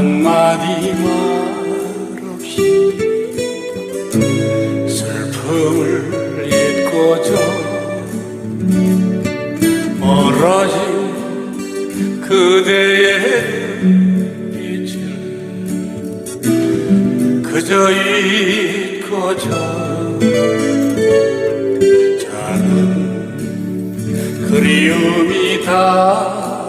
한마디 말 없이 슬픔을 잊고자 멀어진 그대의 빛을 그저 잊고자 작은 그리움이 다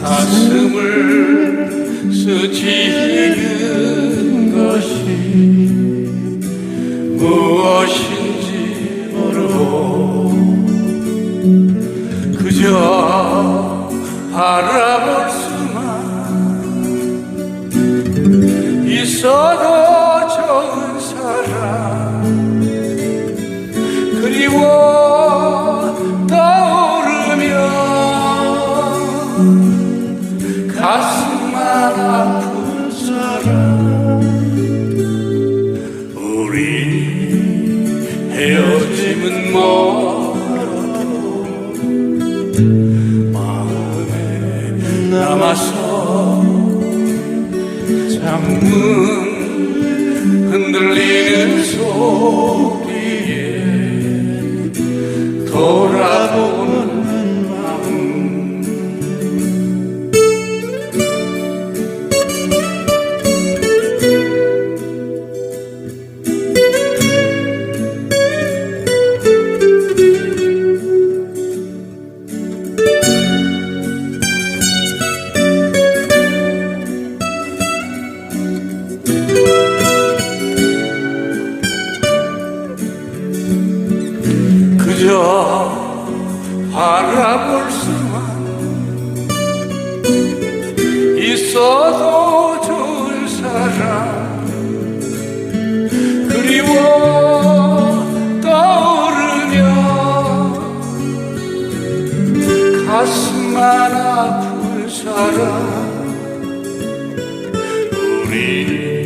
가슴을 스치는 것이 무엇인지 모르고 그저 바라볼 수만 있어도 좋은 사람 그리워 가슴만 아픈 사람 우리 헤어짐은 멀어도 마음에 남아서 창문 흔들리는 소 그저 바라볼 수만 있어도 좋은 사람. 그리워 떠오르면 가슴만 아픈 사람 우리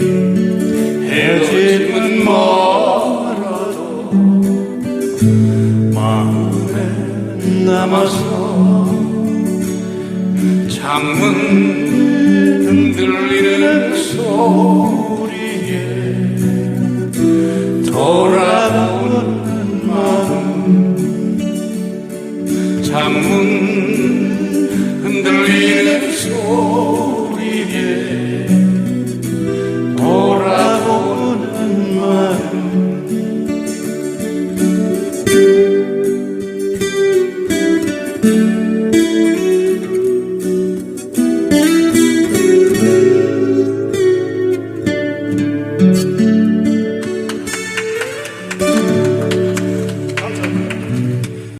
헤어짐은 멀 남아서 창문 흔들리는 소리에 돌아보는 마음. 창문 흔들리는 소리에